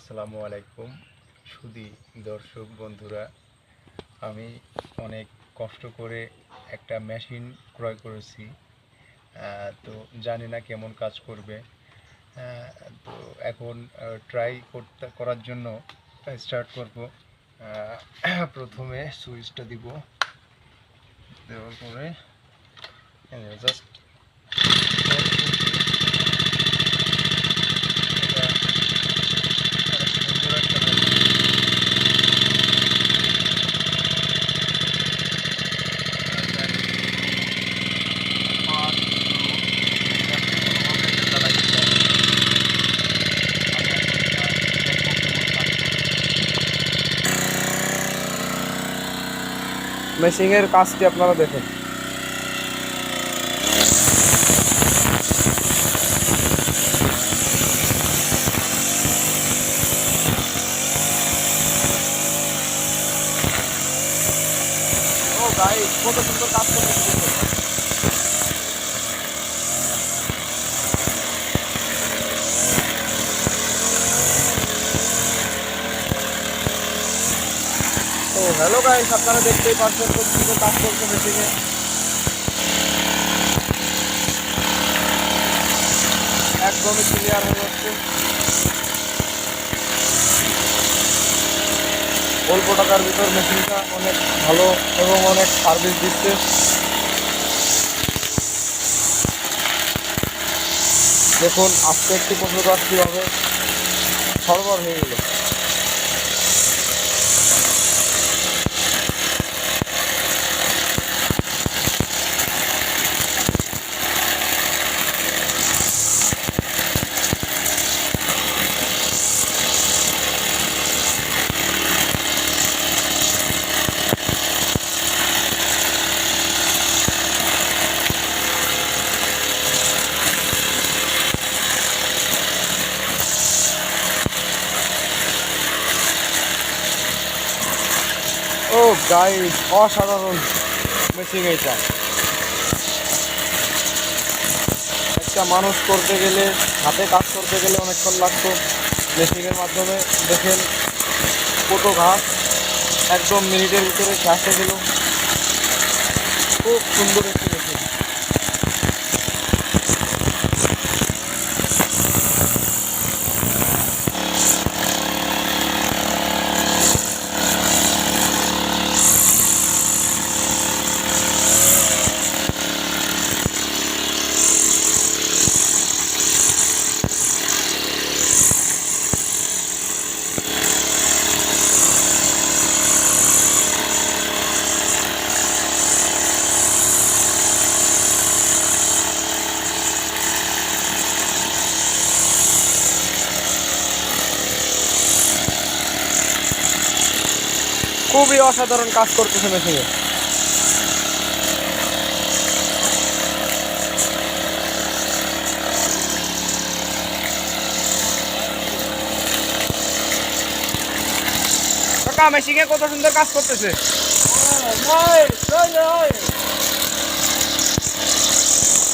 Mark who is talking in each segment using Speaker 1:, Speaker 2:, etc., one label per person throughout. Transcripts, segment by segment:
Speaker 1: আসসালামু আলাইকুম সুদি দর্শক বন্ধুরা। আমি অনেক কষ্ট করে একটা মেশিন ক্রয় করেছি তো জানি না কেমন কাজ করবে। তো এখন ট্রাই করতে, করার জন্য স্টার্ট করব। প্রথমে সুইচটা দিব। দেওয়ার পরে জাস্ট এটা অনেক সুন্দর একটা machine। আর এটা কোনোভাবে এটা চালাইতে চাই। আমি এখন এটা দেখব কেমন কাজ করে।
Speaker 2: মেশিংয়ের কাজটি আপনারা দেখেন। কত সুন্দর কাজ করতেছে হ্যালো গাইস আপনারা দেখতেই পাচ্ছেন সুন্দর কাজ করছে মেশিনে একদমই ক্লিয়ার হয়ে যাচ্ছে। অল্প টাকার ভিতর মেশিনটা অনেক ভালো এবং অনেক সার্ভিস দিচ্ছে। দেখুন, আজকে একটি পনেরো কাজ কীভাবে সরবর হয়ে গেল। ও গাইস অসাধারণ মেশিন এটা একটা মানুষ করতে গেলে, হাতে কাজ করতে গেলে অনেকক্ষণ লাগতো। মেশিনের মাধ্যমে দেখেন কত ঘাস একদম মিনিটের ভিতরে শেষ হয়ে গেল। খুব সুন্দর একটি মেশিন খুবই অসাধারণ কাজ করতেছে মেশিনে। মেশিনে কত সুন্দর কাজ করতেছে।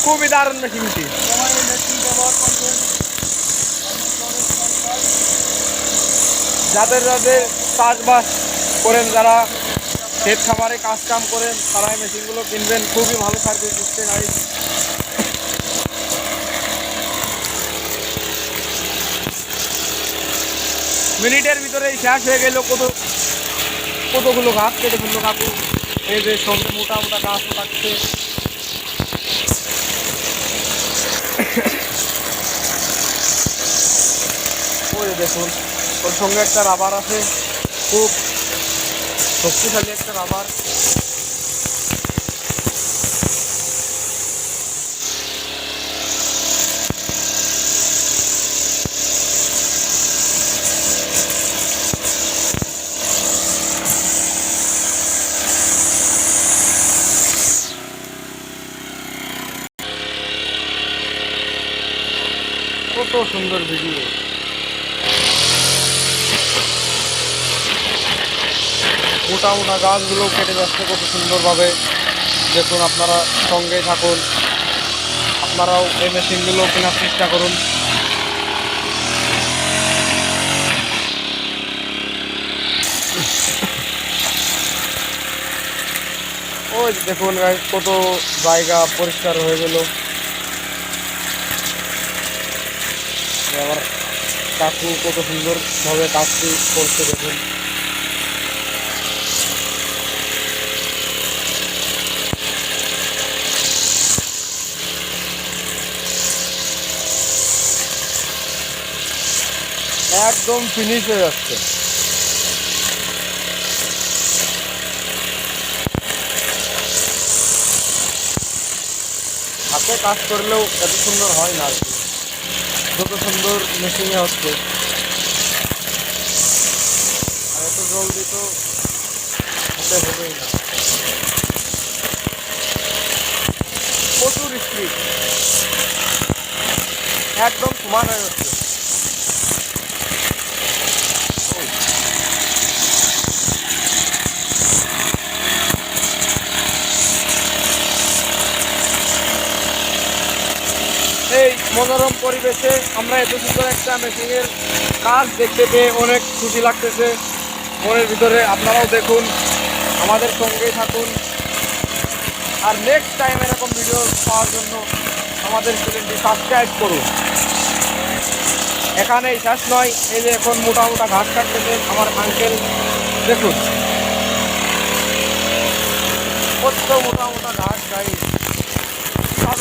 Speaker 2: খুবই দারুণ মেশিনটি যাদের যাদের চাষবাস করেন যারা ক্ষেত খামারে কাজ কাম করেন, তারা এই মেশিনগুলো কিনবেন। খুবই ভালো সার্ভিস দিচ্ছে গাড়ি মিনিটের ভিতরে শেষ হয়ে গেল কত, কতগুলো ঘাস কেটে ফেলল কাকু। এই যে সঙ্গে মোটা মোটা গাছও লাগছে। ওই দেখুন, ওর সঙ্গে একটা রাবার আছে। খুব শক্তিশালী একটা রাবার কত সুন্দর ভিডিও মোটা মোটা গাছগুলো কেটে যাচ্ছে কত সুন্দরভাবে। দেখুন আপনারা সঙ্গে থাকুন। আপনারাও এই মেশিনগুলো কেনার চেষ্টা করুন। ওই দেখুন কত জায়গা পরিষ্কার হয়ে গেল। আবার কাকু কত সুন্দরভাবে কাজটি করছে দেখুন। একদম ফিনিশ হয়ে যাচ্ছে। হাতে কাজ করলেও এত সুন্দর হয় না আর কি। যত সুন্দর মেশিনে হচ্ছে। আর এত জলদি তো হতে হবেই না। প্রচুর স্পিড একদম সমান হয়ে যাচ্ছে এই মনোরম পরিবেশে আমরা এত সুন্দর একটা মেশিনের কাজ দেখতে পেয়ে অনেক খুশি লাগতেছে। মনের ভিতরে আপনারাও দেখুন, আমাদের সঙ্গেই থাকুন। আর নেক্সট টাইম এরকম ভিডিও পাওয়ার জন্য আমাদের চ্যানেলটি সাবস্ক্রাইব করুন। এখানেই শেষ নয়, এই যে এখন মোটা মোটা ঘাস কাটতেছে আমার আঙ্কেল দেখুন। কত মোটা মোটা ঘাস গাড়ি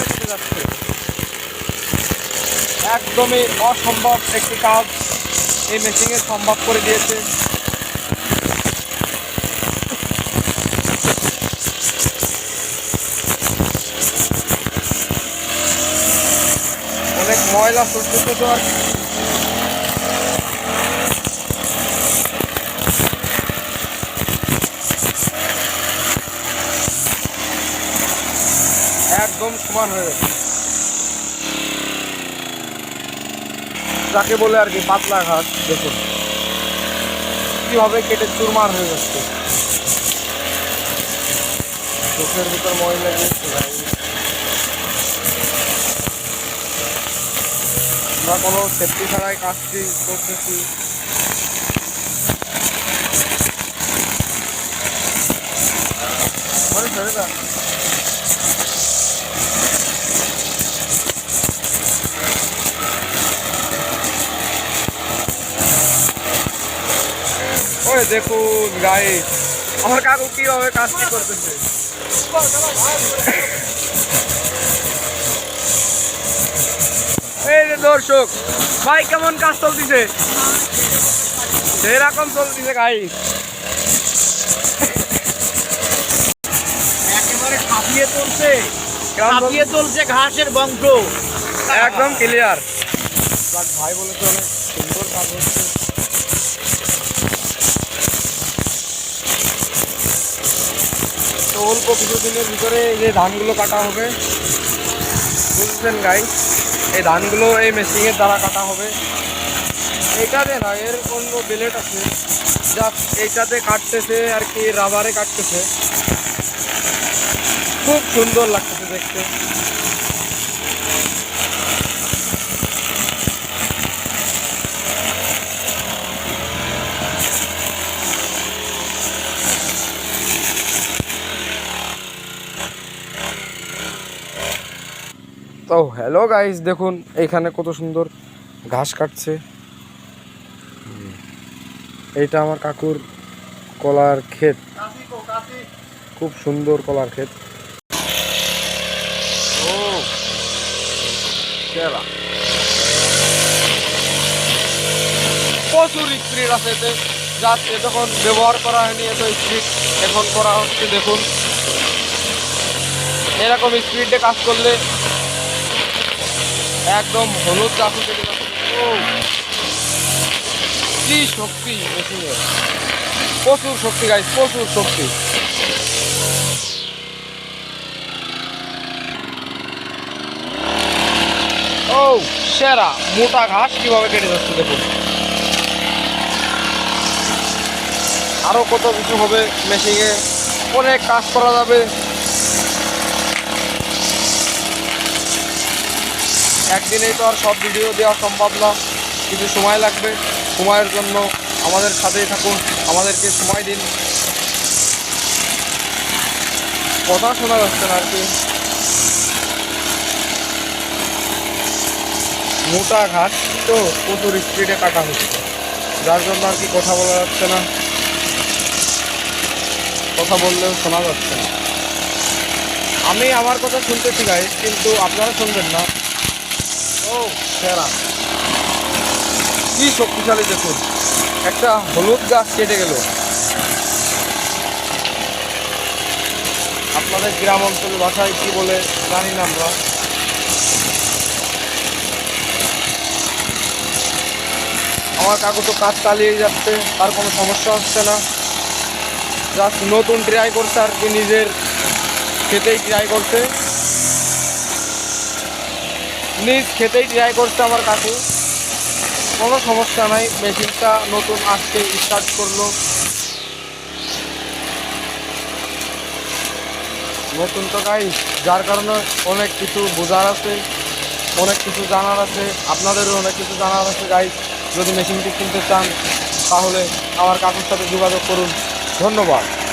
Speaker 2: কেটে যাচ্ছে। একদমই অসম্ভব একটি কাজ এই মেশিনে সম্ভব করে দিয়েছে। অনেক ময়লা চলতেছে তো আর একদম সমান হয়ে যাচ্ছে যাকে বলে আর কি, পাতলা ঘাস, দেখুন। কীভাবে কেটে চুরমার হয়ে যাচ্ছে। চোখের ভিতর ময়লা গিয়েছে ভাই। আমরা কোনো সেফটি ছাড়াই কাজটি করতেছি। ছেড়ে দেখুন গায়ে আমার কাকু কীভাবে কাজটি করতেছে? এই যে দর্শক ভাই কেমন কাজ চলতেছে? সেরকম চলতেছে গাই
Speaker 3: একেবারে ছাপিয়ে চলছে ছাপিয়ে চলছে ঘাসের বংশ।
Speaker 2: একদম ক্লিয়ার ভাই বলেছে অনেক সুন্দর কাজ হচ্ছে। অল্প কিছুদিনের ভিতরে এই যে ধানগুলো কাটা হবে। বুঝছেন গাই এই ধানগুলো এই মেশিনের দ্বারা কাটা হবে। এইটাতে না, এর অন্য বেলেট আছে। যা এইটাতে কাটতেছে আর কি রাবারে কাটতেছে। খুব সুন্দর লাগতেছে দেখতে। তো হ্যালো গাইস দেখুন, এখানে কত সুন্দর ঘাস কাটছে। এইটা আমার কাকুর কলার ক্ষেত। খুব সুন্দর কলার ক্ষেত। ও প্রচুর স্পিড আছে এতে। জাস্ট যখন ব্যবহার করা হয়নি, এত স্পিড এখন করা হচ্ছে, দেখুন। এরকম স্পিডে কাজ করলে একদম হলুদ চাকু কেটে কি শক্তি মেশিনে। প্রচুর শক্তি গাইস প্রচুর শক্তি। ও, সেরা, মোটা ঘাস কীভাবে কেটে যাচ্ছে দেখুন। আরও কত কিছু হবে মেশিনে অনেক কাজ করা যাবে। একদিনেই তো আর সব ভিডিও দেওয়া সম্ভব না। কিছু সময় লাগবে। সময়ের জন্য আমাদের সাথেই থাকুন। আমাদেরকে সময় দিন। কথা শোনা যাচ্ছে না আর কি। মোটা ঘাট তো প্রচুর স্পিডে কাটা হচ্ছে। যার জন্য আর কি কথা বলা যাচ্ছে না। কথা বললেও শোনা যাচ্ছে না। আমি আমার কথা শুনতেছি গাইস কিন্তু আপনারা শুনবেন না। ও সেরা। কি শক্তিশালী দেখুন। একটা হলুদ গাছ কেটে গেল। আপনাদের গ্রাম অঞ্চল ভাষায় কি বলে জানি না আমরা। আমার কাকু তো কাজ চালিয়ে যাচ্ছে, তার কোনো সমস্যা হচ্ছে না। জাস্ট নতুন ট্রাই করছে আর কি, নিজের খেতেই ট্রাই করছে। নিজ খেতেই ট্রাই করছে আমার কাকু। কোনো সমস্যা নাই, মেশিনটা নতুন আসতে স্টার্ট করল। নতুন তো গাই যার কারণে অনেক কিছু বোঝার আছে, অনেক কিছু জানার আছে, আপনাদেরও অনেক কিছু জানার আছে গাই যদি মেশিনটি কিনতে চান, তাহলে আমার কাকুর সাথে যোগাযোগ করুন। ধন্যবাদ।